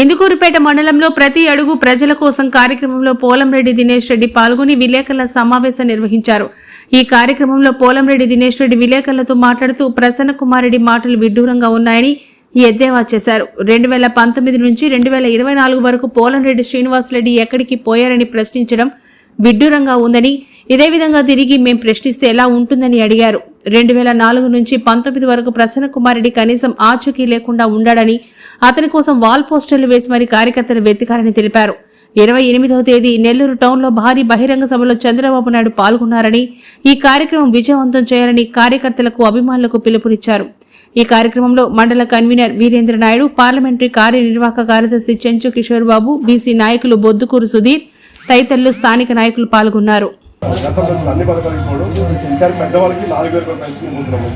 ఇందుకూరుపేట మండలంలో ప్రతి అడుగు ప్రజల కోసం కార్యక్రమంలో పోలంరెడ్డి దినేష్ రెడ్డి పాల్గొని విలేకరుల సమావేశం నిర్వహించారు. ఈ కార్యక్రమంలో పోలంరెడ్డి దినేష్ రెడ్డి విలేకరులతో మాట్లాడుతూ ప్రసన్న కుమార్ రెడ్డి మాటలు విడ్డూరంగా ఉన్నాయని ఎద్దేవా చేశారు. రెండు వేల పంతొమ్మిది నుంచి రెండు వేల ఇరవై నాలుగు వరకు పోలంరెడ్డి శ్రీనివాసరెడ్డి ఎక్కడికి పోయారని ప్రశ్నించడం విడ్డూరంగా ఉందని ఇదే విధంగా తిరిగి మేం ప్రశ్నిస్తే ఎలా ఉంటుందని అడిగారు. రెండు వేల నాలుగు నుంచి పంతొమ్మిది వరకు ప్రసన్న కుమారెడ్డి కనీసం ఆచూకీ లేకుండా ఉండాడని అతని కోసం వాల్ పోస్టర్లు వేసి మరి కార్యకర్తలు వెతికారని తెలిపారు. ఇరవై ఎనిమిదవ తేదీ నెల్లూరు టౌన్లో భారీ బహిరంగ సభలో చంద్రబాబు నాయుడు పాల్గొన్నారని ఈ కార్యక్రమం విజయవంతం చేయాలని కార్యకర్తలకు అభిమానులకు పిలుపునిచ్చారు. ఈ కార్యక్రమంలో మండల కన్వీనర్ వీరేంద్ర నాయుడు పార్లమెంటరీ కార్యనిర్వాహక కార్యదర్శి చెంచు కిషోర్ బాబు బీసీ నాయకులు బొద్దుకూరు సుధీర్ తదితరులు స్థానిక నాయకులు పాల్గొన్నారు. గత వచ్చిన అన్ని పథకాలకి పోవడం ఈసారి పెద్దవాళ్ళకి నాలుగు వేల రూపాయలు పెన్షన్ పోతున్నాము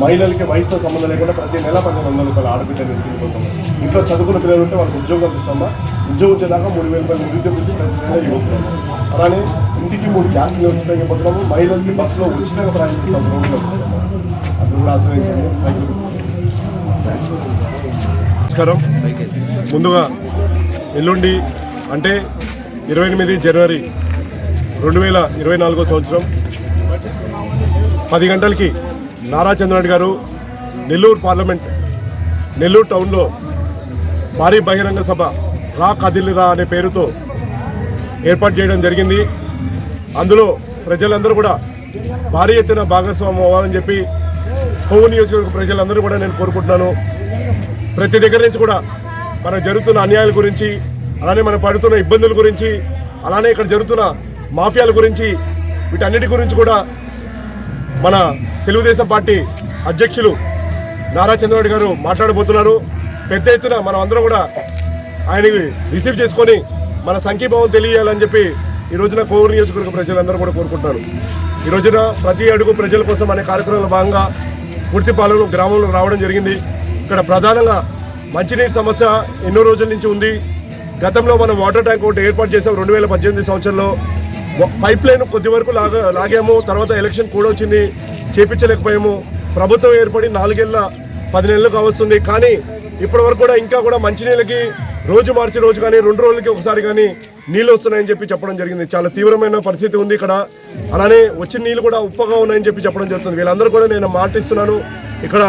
మహిళలకి వయసుతో సంబంధం లేకుండా ప్రతి నెల పదిహేను వందల రూపాయలు ఆడబిడ్డలు తీసుకుంటాము ఇంట్లో చదువుకున్న పిల్లలు ఉంటే వాళ్ళకి ఉద్యోగం ఇస్తామా ఉద్యోగం వచ్చేదాకా మూడు వేల రూపాయలు నిరుద్యోగ ప్రతి నెల అలానే ఇంటికి మూడు గ్యాస్లు ఉచితంగా పోతున్నాము మహిళలకి బస్సులో ఉచితంగా ప్రయాణిస్తాము రోడ్లో అది కూడా ఆశ్రయించండి. థ్యాంక్ యూ నమస్కారం. ముందుగా ఎల్లుండి అంటే ఇరవై ఎనిమిది జనవరి రెండు వేల ఇరవై నాలుగో సంవత్సరం పది గంటలకి నారా చంద్రనాయుడు గారు నెల్లూరు పార్లమెంట్ నెల్లూరు టౌన్లో భారీ బహిరంగ సభ రా కదిలిరా అనే పేరుతో ఏర్పాటు చేయడం జరిగింది. అందులో ప్రజలందరూ కూడా భారీ ఎత్తున భాగస్వామ్యం అవ్వాలని చెప్పి కొవ్వు నియోజకవర్గ ప్రజలందరూ కూడా నేను కోరుకుంటున్నాను. ప్రతి దగ్గర నుంచి కూడా మనకు జరుగుతున్న అన్యాయాల గురించి అలానే మనం పడుతున్న ఇబ్బందుల గురించి అలానే ఇక్కడ జరుగుతున్న మాఫియాల గురించి వీటన్నిటి గురించి కూడా మన తెలుగుదేశం పార్టీ అధ్యక్షులు నారా చంద్రబాబు గారు మాట్లాడబోతున్నారు. పెద్ద ఎత్తున మనం అందరం కూడా ఆయనకి రిసీవ్ చేసుకొని మన సంఖ్యీభావం తెలియాలని చెప్పి ఈ రోజున కోవూరు నియోజకవర్గ ప్రజలందరూ కూడా కోరుకుంటున్నారు. ఈ రోజున ప్రతి అడుగు ప్రజల కోసం అనే కార్యక్రమంలో భాగంగా పూర్తిపాలెం గ్రామంలో రావడం జరిగింది. ఇక్కడ ప్రధానంగా మంచినీటి సమస్య ఎన్నో రోజుల నుంచి ఉంది. గతంలో మనం వాటర్ ట్యాంక్ ఒకటి ఏర్పాటు చేసాం రెండు వేల పద్దెనిమిది సంవత్సరంలో. పైప్ లైన్ కొద్ది వరకు లాగా లాగాము. తర్వాత ఎలక్షన్ కూడా వచ్చింది. చేపించలేకపోయాము. ప్రభుత్వం ఏర్పడి నాలుగేళ్ళ పది నెలలు కావస్తుంది. కానీ ఇప్పటి వరకు కూడా ఇంకా కూడా మంచినీళ్ళకి రోజు మార్చి రోజు కానీ రెండు రోజులకి ఒకసారి కానీ నీళ్ళు వస్తున్నాయని చెప్పి చెప్పడం జరిగింది. చాలా తీవ్రమైన పరిస్థితి ఉంది ఇక్కడ. అలానే వచ్చిన నీళ్ళు కూడా ఉప్పగా ఉన్నాయని చెప్పి చెప్పడం జరుగుతుంది. వీళ్ళందరూ కూడా నేను మాటిస్తున్నాను. ఇక్కడ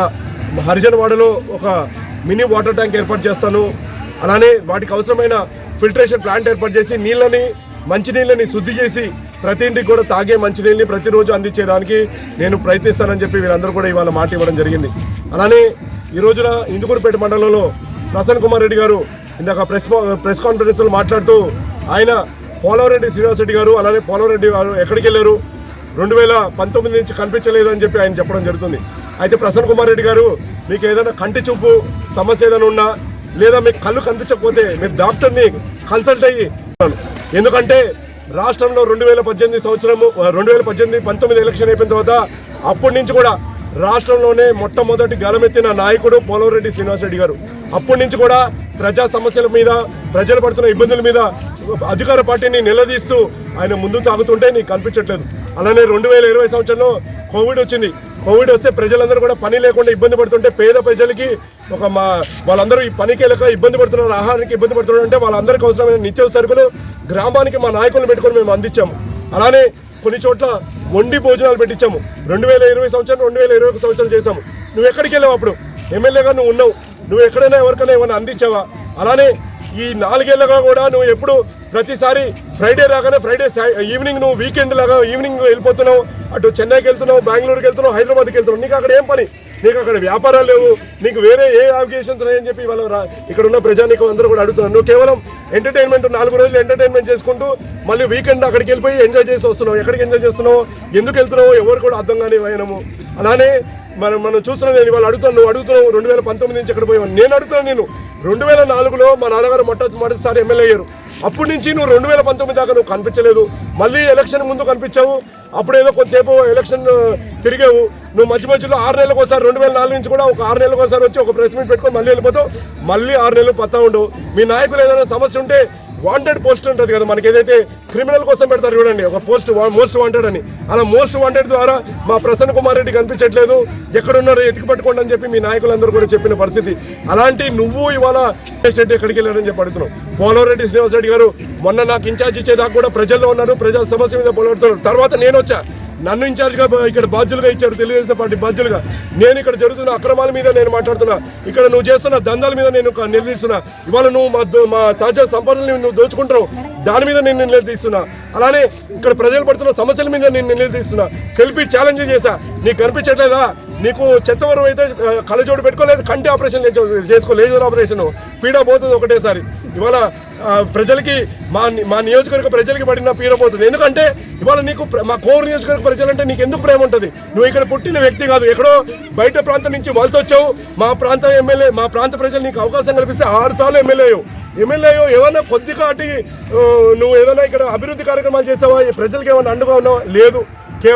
హరిజన్ వాడలో ఒక మినీ వాటర్ ట్యాంక్ ఏర్పాటు చేస్తాను. అలానే వాటికి అవసరమైన ఫిల్టరేషన్ ప్లాంట్ ఏర్పాటు చేసి నీళ్ళని మంచినీళ్ళని శుద్ధి చేసి ప్రతి ఇంటికి కూడా తాగే మంచినీళ్ళని ప్రతిరోజు అందించేదానికి నేను ప్రయత్నిస్తానని చెప్పి వీళ్ళందరూ కూడా ఇవాళ మాట ఇవ్వడం జరిగింది. అలానే ఈ రోజున ఇందుకూరుపేట మండలంలో ప్రసన్న కుమార్ రెడ్డి గారు ఇందాక ప్రెస్ ప్రెస్ కాన్ఫరెన్స్లో మాట్లాడుతూ ఆయన పోలవరెడ్డి శ్రీనివాసరెడ్డి గారు అలానే పోలవరెడ్డి గారు ఎక్కడికి వెళ్ళారు? రెండు వేల పంతొమ్మిది నుంచి కనిపించలేదు అని చెప్పి ఆయన చెప్పడం జరుగుతుంది. అయితే ప్రసన్న కుమార్ రెడ్డి గారు మీకు ఏదైనా కంటి చూపు సమస్య ఏదైనా ఉన్నా లేదా మీకు కళ్ళు కనిపించకపోతే మీరు డాక్టర్ని కన్సల్ట్ అయ్యి ఎందుకంటే రాష్ట్రంలో రెండు వేల పద్దెనిమిది సంవత్సరము రెండు వేల పద్దెనిమిది పంతొమ్మిది ఎలక్షన్ అయిపోయిన తర్వాత అప్పటి నుంచి కూడా రాష్ట్రంలోనే మొట్టమొదటి గలమెత్తిన నాయకుడు పోలవరెడ్డి శ్రీనివాసరెడ్డి గారు. అప్పటి నుంచి కూడా ప్రజా సమస్యల మీద ప్రజలు పడుతున్న ఇబ్బందుల మీద అధికార పార్టీని నిలదీస్తూ ఆయన ముందు సాగుతుంటే నీకు కనిపించట్లేదు. అలానే రెండు వేల ఇరవై సంవత్సరంలో కోవిడ్ వచ్చింది. కోవిడ్ వస్తే ప్రజలందరూ కూడా పని లేకుండా ఇబ్బంది పడుతుంటే పేద ప్రజలకి ఒక మా వాళ్ళందరూ ఈ పనికి వెళ్ళక ఇబ్బంది పడుతున్నారు ఆహారానికి ఇబ్బంది పడుతున్నారు అంటే వాళ్ళందరికీ అవసరమైన నిత్య సరుకులు గ్రామానికి మా నాయకులను పెట్టుకొని మేము అందించాము. అలానే కొన్ని చోట్ల వండి భోజనాలు పెట్టించాము. రెండు వేల ఇరవై సంవత్సరం రెండు వేల ఇరవై ఒక సంవత్సరం చేశాము. నువ్వు ఎక్కడికి వెళ్ళావు అప్పుడు? ఎమ్మెల్యేగా నువ్వు ఉన్నావు. నువ్వు ఎక్కడైనా ఎవరికైనా ఏమైనా అందించావా? అలానే ఈ నాలుగేళ్ళగా కూడా నువ్వు ఎప్పుడు ప్రతిసారి ఫ్రైడే రాగానే ఫ్రైడే ఈవినింగ్ నువ్వు వీకెండ్ లాగా ఈవినింగ్ వెళ్ళిపోతున్నావు. అటు చెన్నైకి వెళ్తున్నావు బెంగళూరుకి వెళ్తున్నావు హైదరాబాద్కి వెళ్తున్నావు. నీకు అక్కడ ఏం పని? నీకు అక్కడ వ్యాపారాలు లేవు. నీకు వేరే ఏ అప్లికేషన్స్ ఉన్నాయని చెప్పి వాళ్ళు ఇక్కడ ఉన్న ప్రజానికం అందరూ కూడా అడుగుతున్నారు. నువ్వు కేవలం ఎంటర్టైన్మెంట్ నాలుగు రోజులు ఎంటర్టైన్మెంట్ చేసుకుంటూ మళ్ళీ వీకెండ్ అక్కడికి వెళ్ళిపోయి ఎంజాయ్ చేసి వస్తున్నావు. ఎక్కడికి ఎంజాయ్ చేస్తున్నావు? ఎందుకు వెళ్తున్నావు? ఎవరు కూడా అర్థం కాని అయినము అలానే మనం మనం చూస్తున్నాం నేను వాళ్ళు అడుగుతాను నువ్వు అడుగుతున్నావు రెండు వేల పంతొమ్మిది నుంచి ఎక్కడ పోయావు? నేను అడుగుతాను నేను. రెండు వేల నాలుగులో మా నాన్నగారు మొట్టమొదటిసారి ఎమ్మెల్యే అయ్యారు. అప్పటి నుంచి నువ్వు రెండు వేల పంతొమ్మిది దాకా నువ్వు కనిపించలేదు. మళ్ళీ ఎలక్షన్ ముందు కనిపించావు. అప్పుడేదో కొంతసేపు ఎలక్షన్ తిరిగావు. నువ్వు మధ్య మధ్యలో ఆరు నెలలకు ఒకసారి రెండు వేల నాలుగు నుంచి కూడా ఒక ఆరు నెలలకు ఒకసారి వచ్చి ఒక ప్రెస్ మీట్ పెట్టుకొని మళ్ళీ వెళ్ళిపోతావు. మళ్ళీ ఆరు నెలలు పత్తా ఉండవు. మీ నాయకులు ఏదైనా సమస్య ఉంటే వాంటెడ్ పోస్ట్ ఉంటుంది కదా. మనకి ఏదైతే క్రిమినల్ కోసం పెడతారు చూడండి ఒక పోస్ట్ మోస్ట్ వాంటెడ్ అని. అలా మోస్ట్ వాంటెడ్ ద్వారా మా ప్రసన్న కుమార్ రెడ్డి కనిపించట్లేదు. ఎక్కడున్నారో ఎతికి పట్టుకోండి అని చెప్పి మీ నాయకులందరూ కూడా చెప్పిన పరిస్థితి. అలాంటి నువ్వు ఇవాళ రెడ్డి ఎక్కడికి వెళ్ళారని చెప్పి అడుగుతున్నావు. పోలవరెడ్డి రెడ్డి రెడ్డి గారు మొన్న నాకు ఇన్ఛార్జ్ ఇచ్చేదాకా కూడా ప్రజల్లో ఉన్నారు ప్రజల సమస్య మీద పోలాడుతున్నారు తర్వాత నేను వచ్చా. నన్ను ఇన్ఛార్జ్గా ఇక్కడ బాధ్యులుగా ఇచ్చారు తెలుగుదేశం పార్టీ బాధ్యులుగా. నేను ఇక్కడ జరుగుతున్న అక్రమాల మీద నేను మాట్లాడుతున్నా. ఇక్కడ నువ్వు చేస్తున్న దందాల మీద నేను నిలదీస్తున్నా ఇవాళ నువ్వు మా మా తాజా సంపదలు నువ్వు దోచుకుంటావు దాని మీద నేను నిలదీస్తున్నా అలానే ఇక్కడ ప్రజలు పడుతున్న సమస్యల మీద నేను నిలదీస్తున్నా సెల్ఫీ ఛాలెంజ్ చేశా. నీకు కనిపించట్లేదా? నీకు చెత్తవరం అయితే కళ్ళజోడు పెట్టుకోలేదు కంటి ఆపరేషన్ చేసుకో లేజర్ ఆపరేషన్. పీడా పోతుంది ఒకటేసారి. ఇవాళ ప్రజలకి మా మా నియోజకవర్గ ప్రజలకి పడిన పీడ పోతుంది. ఎందుకంటే ఇవాళ నీకు మా కోర్ నియోజకవర్గ ప్రజలంటే నీకు ఎందుకు ప్రేమ ఉంటుంది? నువ్వు ఇక్కడ పుట్టిన వ్యక్తి కాదు. ఎక్కడో బయట ప్రాంతం నుంచి వలస వచ్చావు. మా ప్రాంత ఎమ్మెల్యే మా ప్రాంత ప్రజలు నీకు అవకాశం కల్పిస్తే ఆరు సార్లు ఎమ్మెల్యే ఎమ్మెల్యే ఏమైనా కొద్దిపాటి నువ్వు ఏదైనా ఇక్కడ అభివృద్ధి కార్యక్రమాలు చేసావా? ఈ ప్రజలకు ఏమైనా అండగా ఉన్నావా? లేదు.